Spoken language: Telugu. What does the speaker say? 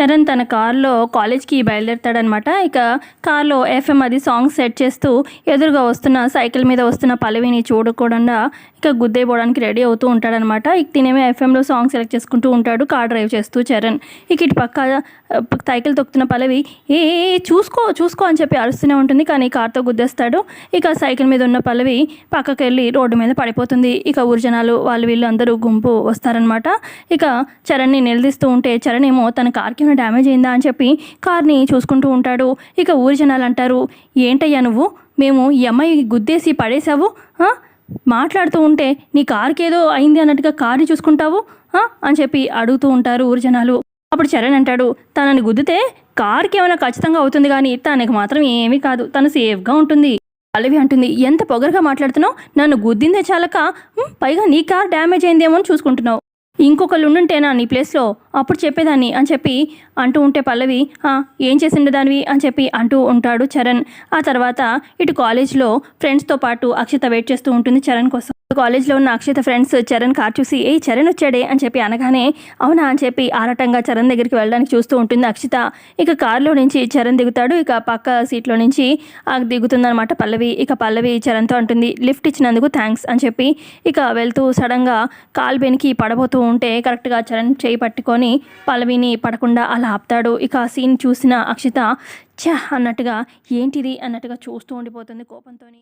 చరణ్ తన కార్లో కాలేజ్కి బయలుదేరుతాడనమాట ఇక కార్లో ఎఫ్ఎం అది సాంగ్ సెట్ చేస్తూ ఎదురుగా వస్తున్న సైకిల్ మీద వస్తున్న పల్లవిని చూడకుండా ఇక గుద్దైపోవడానికి రెడీ అవుతూ ఉంటాడనమాట ఇక తినేమే ఎఫ్ఎంలో సాంగ్ సెలెక్ట్ చేసుకుంటూ ఉంటాడు కార్ డ్రైవ్ చేస్తూ చరణ్. ఇక ఇటు పక్క సైకిల్ తొక్కుతున్న పల్లవి ఏ ఏ, చూసుకో చూసుకో అని చెప్పి అరుస్తూనే ఉంటుంది కానీ కార్తో గుద్దేస్తాడు. ఇక సైకిల్ మీద ఉన్న పల్లవి పక్కకి వెళ్ళి రోడ్డు మీద పడిపోతుంది. ఇక ఊర్జనాలు వాళ్ళు వీళ్ళు అందరూ గుంపు వస్తారనమాట ఇక చరణ్ని నిలదీస్తూ ఉంటే చరణ్ ఏమో తన కార్కి ఏమైనా డ్యామేజ్ అయిందా అని చెప్పి కార్ని చూసుకుంటూ ఉంటాడు. ఇక ఊరి జనాలు అంటారు ఏంటయ్యా నువ్వు? మేము ఈ అమ్మాయి గుద్దేసి పడేశావు? మాట్లాడుతూ ఉంటే నీ కార్కి ఏదో అయింది అన్నట్టుగా కార్ని చూసుకుంటావు? అని చెప్పి అడుగుతూ ఉంటారు ఊరి జనాలు. అప్పుడు చరణ్ అంటాడు తనని గుద్దితే కార్కి ఏమైనా ఖచ్చితంగా అవుతుంది కానీ తనకి మాత్రం ఏమీ కాదు. తను సేఫ్గా ఉంటుంది. పల్లవి అంటుంది ఎంత పొగరుగా మాట్లాడుతున్నావు? నన్ను గుద్దిందే చాలక పైగా నీ కార్ డ్యామేజ్ అయిందేమో అని చూసుకుంటున్నావు. ఇంకొకళ్ళు ఉండుంటేనా నీ ప్లేస్లో? అప్పుడు చెప్పేదాన్ని అని చెప్పి అంటూ ఉంటే పల్లవి ఏం చేసిండే దానివి? అని చెప్పి అంటూ ఉంటాడు చరణ్. ఆ తర్వాత ఇటు కాలేజ్లో ఫ్రెండ్స్తో పాటు అక్షిత వెయిట్ చేస్తూ ఉంటుంది చరణ్ కోసం. కాలేజ్లో ఉన్న అక్షిత ఫ్రెండ్స్ చరణ్ కార్ చూసి ఏ చరణ్ వచ్చాడే? అని చెప్పి అనగానే అవునా? అని చెప్పి ఆరాటంగా చరణ్ దగ్గరికి వెళ్ళడానికి చూస్తూ ఉంటుంది అక్షిత. ఇక కారులో నుంచి చరణ్ దిగుతాడు. ఇక పక్క సీట్లో నుంచి దిగుతుందనమాట పల్లవి. ఇక పల్లవి చరణ్తో అంటుంది లిఫ్ట్ ఇచ్చినందుకు థ్యాంక్స్ అని చెప్పి ఇక వెళ్తూ సడన్గా కాలు బెనికి పడబోతూ ఉంటే కరెక్ట్గా చరణ్ చేయి పట్టుకొని పల్లవిని పడకుండా అలా ఆపుతాడు. ఇక ఆ సీన్ చూసిన అక్షిత ఛ! అన్నట్టుగా ఏంటిది? అన్నట్టుగా చూస్తూ ఉండిపోతుంది కోపంతోని.